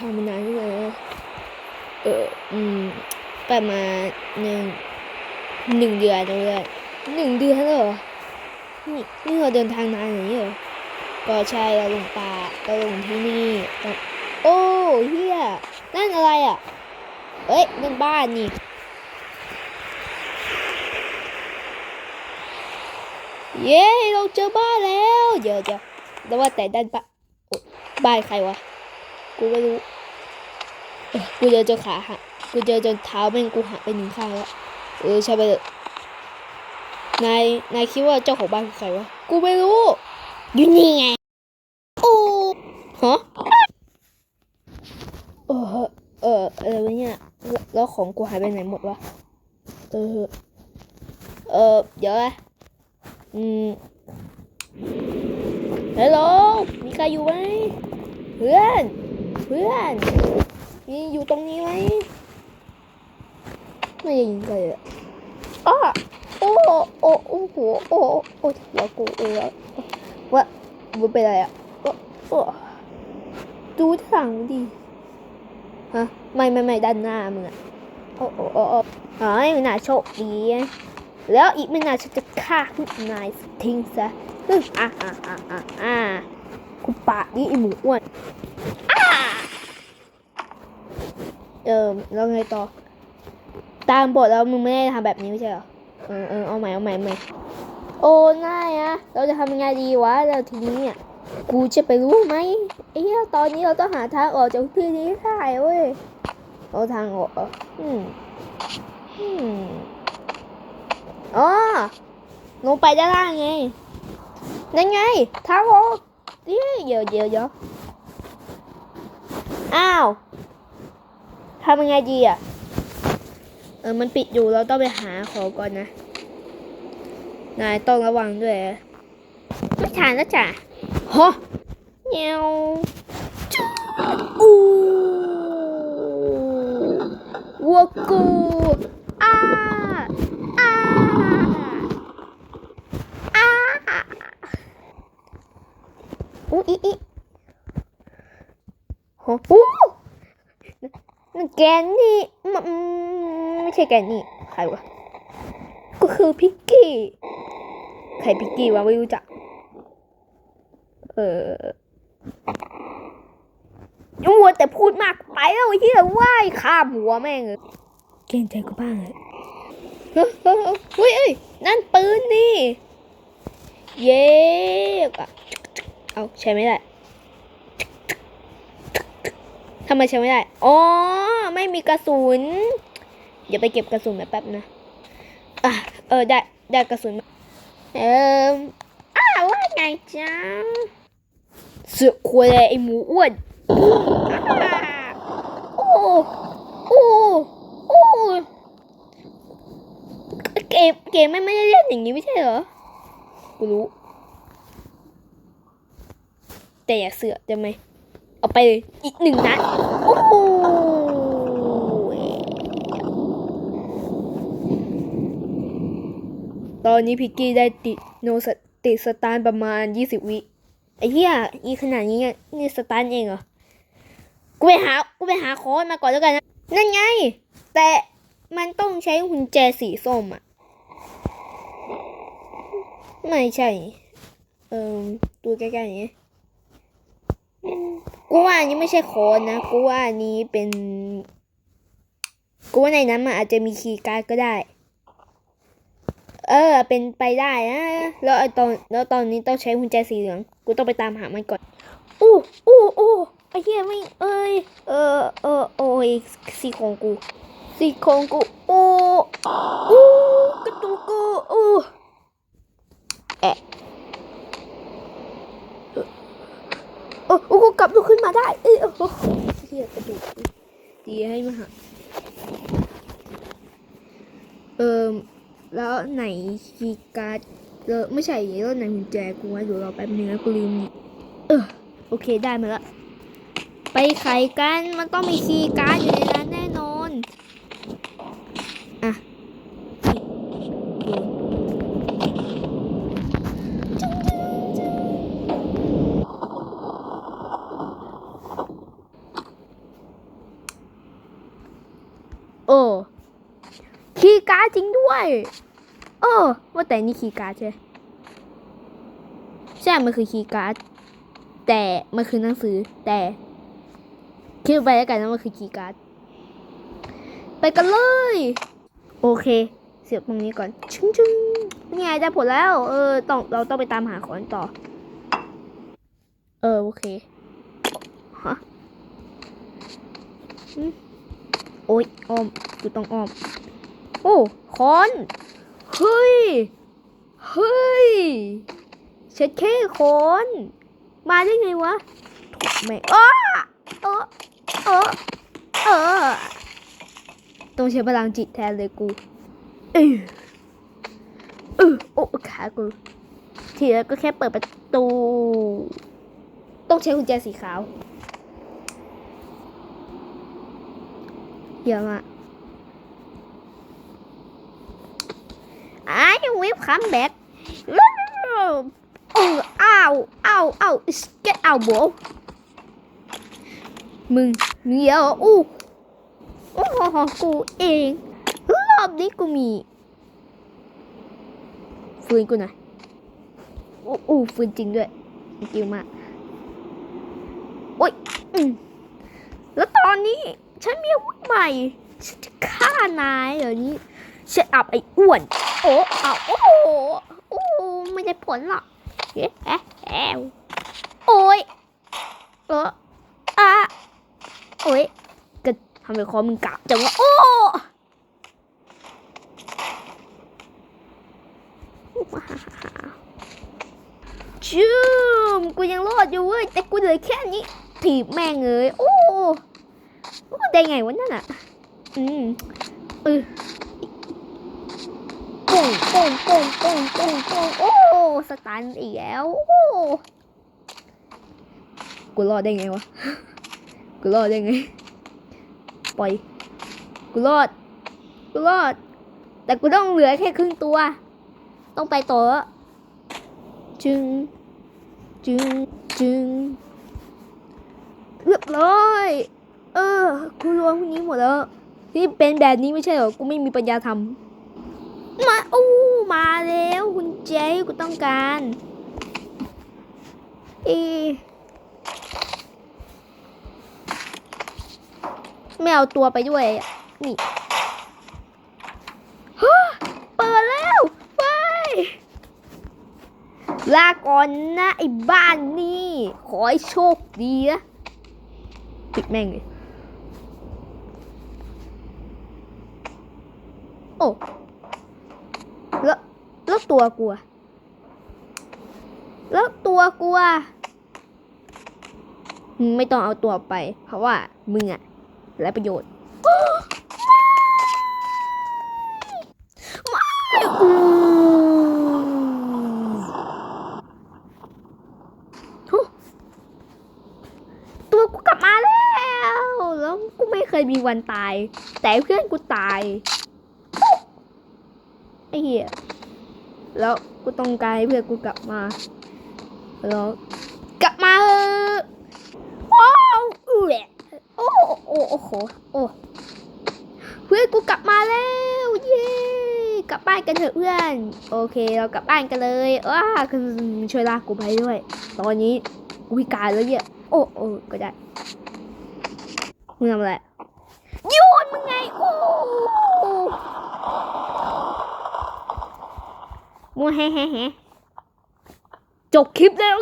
ทางมานานเลยงเอออืมประมาณหนึ่งหนึ่งเดือนเลยหนึ่งเดือนเลยเหรอนี่นี่เราเดินทางนานอย่างนี้เหรอก็ใช่เราลงป่าเราลงที่นี่ โอ้เฮียนั่นอะไรอะเอ้ยนั่นบ้านนี่เย้เราเจอบ้านแล้ว เดี๋ยวเดี๋ยวแต่ว่าแต่ด้านบ้านโอ๊ยบ้านใครวะ กูไม่รู้กูเจอจนขาหักกูเจอจนเท้าแม่งกูหักไปหนึ่งข้างแล้วเออใช่ไปเลยนายนายคิดว่าเจ้าของบ้านคือใครวะกูไม่รู้อยู่นี่ไงโอ้ฮะเออเออเออวะเนี่ยแล้วแล้วของกูหายไปไหนหมดวะเออเออเดี๋ยวนะอืมฮัลโหลมีใครอยู่ไหมเพื่อน พื่อนมีอยู่ตรงนี้ไหมไม่ยินเลยอะอ้อโอ้โอ้โอ้โหโอ้โอ้หัวกูเออว่ามึงเป็นอะไรอะโอ้โอ้ดูทางดิฮะไม่ไม่ไม่ด้านหน้ามึงอะโอ้โอ้โอ้อ้อ๋อไม่น่าโชคดีอะแล้วอีกไม่นานฉันจะฆ่าคุณนายทิ้งซะอะอะอะอะอะ คุณปากนี่ไอหมูอ้วนอะเออแล้วไงต่อ ตามบทแล้วมึงไม่ได้ทำแบบนี้ไม่ใช่เหรอเออเออเอาใหม่เอาใหม่ใหม่โอ้ง่ายอะเราจะทำยังไงดีวะแล้วทีนี้เนี่ยกูจะไปรู้ไหมไอ้เหี้ยตอนนี้เราต้องหาทางออกจากที่นี้ได้เว้ยเอาทางออกออืมอืมอ๋อลงไปด้านล่างไงนั่นไงทางออก เดี๋ยวเดี๋ยวเดี๋ยวเดี๋ยวอ้าวทำยังไงดีอะ เออ มันปิดอยู่ เราต้องไปหาของก่อนนะ นายต้องระวังด้วยไม่ทานแล้วจ้ะฮะเงี้ยวจู๊อู้วัวกูอ้า อ่าอ่าอู้อีอี โหอู้นั่นแกนนี่มันไม่ใช่แกนนี่ใครวะก็คือพิกกี้ใครพิกกี้วะไม่รู้จัก เออยังวัวแต่พูดมากไปแล้วไอ้เหี้ยว่ายข้ามหัวแม่งเลยเกรงใจกูบ้างเลยเฮ้ยเฮ้ยเฮ้ยเฮ้ยนั่นปืนนี่ เย้อะเอาใช้ไม่ได้ ทำไมใช้ไม่ได้ อ๋อ ไม่มีกระสุน เดี๋ยวไปเก็บกระสุนมาแป๊บนะอะเออได้ได้กระสุนมาเอออ้าวว่าไงจ๊ะเสือกควยเลยไอหมูอ้วนโอ้โอ้โอ้เกมเกมไม่ไม่ได้เล่นอย่างนี้ไม่ใช่เหรอ กูรู้ แต่อย่าเสือกจะไหม เอาไปเลยอีกหนึ่งนัดโอ้โหตอนนี้พิกกี้ได้ติดโนสติดสตาร์ประมาณยี่สิบวิไอ้เหี้ยอีขนาดนี้เนี่ยนี่สตาร์เองเหรอ กูไปหา กูไปหาคอนมาก่อนแล้วกันนะ นั่นไง แต่มันต้องใช้กุญแจสีส้มอะไม่ใช่ เออดูใกล้ๆนี้ กูว่าอันนี้ไม่ใช่โค้ดนะ กูว่าอันนี้เป็น กูว่าในนั้นมันอาจจะมีคีย์การ์ดก็ได้ เออ เป็นไปได้นะแล้วตอนแล้วตอนนี้ต้องใช้กุญแจสีเหลือง กูต้องไปตามหามันก่อนอู้อู้อู้ไอ้เหี้ยไม่เอ้ยเออเออโอ้ยสีโครงกูสีโครงกูโอ้อู้กระตุกกูอู้ แอะโอ้โอ้กูกลับลุกขึ้นมาได้ เอ้ยโอ้โหเฮียกระดูกดีให้มาหาเออแล้วไหนคีย์การ์ดเออไม่ใช่แล้วไหนกุญแจกูไว้เดี๋ยวรอแป๊บนึงนะกูลืมเออโอเคได้มาละไปไขกันมันต้องมีคีย์การ์ดอยู่ในนอน อะนี่ อ โอ้คีย์การ์ ดจริงด้วยเออว่าแต่นี่คีย์การ์ดใช่มใช่มันคือคีย์การ์ดแต่มันคือหนังสือแต่คิดไปแล้วกันนะมันคือคีย์การ์ดไปกันเลย โอเค เสียบตรงนี้ก่อนชึ้งชึ้งนี่ไงได้ผลแล้ว เออต้องเราต้องไปตามหาของต่อ เออโอเคฮะหึโอ๊ยอ้อมกูต้องอ้อม โอ้คอนเฮ้ยเฮ้ยเช็ดแค่คอนมาได้ไงวะถูกไหมอ้อเออเออเออต้องใช้พลังจิตแทนเลยกูเออเออโอ้ขากูทีแล้วก็แค่เปิดประตู ต้องใช้กุญแจสีขาวเยอะมาก I will come back เอออ้าวอ้าวอ้าว get out bro มึงมึงเยอะอู้โอ้โหกูเอง รอบนี้กูมีฟืนกูหน่อยอู้อู้ฟืนจริงด้วยจริงมาก โอ้ยอืมแล้วตอนนี้ ฉันมีอาวุธใหม่ ฉันจะฆ่านายเดี๋ยวนี้เช็ดอับไอ้อ้วน โอ้เอาโอ้โอ้ไม่ได้ผลหรอกเอ๊ะแอะแอะโอ้ยเอออะโอ้ยก็ทำไมคอมึงกะจังวะโอ้ชื่มกูยังรอดอยู่เว้ยแต่กูเหลือแค่นี้ถีบแม่งเลยโอ้โอ้ได้ไงวะนั่นอะอืมเออ ปุ้งปุ้งปุ้งปุ้งปุ้งโอ้สตันอีกแล้วโอ้กูรอดได้ไงวะกูรอดได้ไงปล่อยกูรอดกูรอด แต่กูต้องเหลือแค่ครึ่งตัว ต้องไปต่อแล้วจึงจึงจึงเรียบร้อยเออกูรวมพวกนี้หมดแล้วนี่เป็นแบบนี้ไม่ใช่เหรอ กูไม่มีปัญญาทำมาอู้ มาแล้วคุณเจกูต้องการเอไม่เอาตัวไปด้วยอะนี่เปิดแล้วไปลาก่อนนะไอ้บ้านนี่ขอให้โชคดีนะปิดแม่งเลยโอ้ ตัวกูอะแล้วตัวกูอะมึงไม่ต้องเอาตัวไป เพราะว่ามึงอะและประโยชน์ตัวกูกลับมาแล้ว แล้วกูไม่เคยมีวันตาย แต่เพื่อนกูตายไอ้เหี้ย แล้วกูต้องการให้เพื่อนกูกลับมาแล้วกลับมาเออือแหโอ้โอ้โอ้โหโอ้เพื่อนกูกลับมาแล้วเย้กลับบ้านกันเถอะเพื่อนโอเคเรากลับบ้านกันเลยว้าคือช่วยลากกูไปด้วย ตอนนี้กูพิการแล้วเนี่ยโอ้โอ้ก็ได้มึงทำอะไรโยนมึงไงโอ้ มัวแฮแฮแฮจบคลิปแล้ว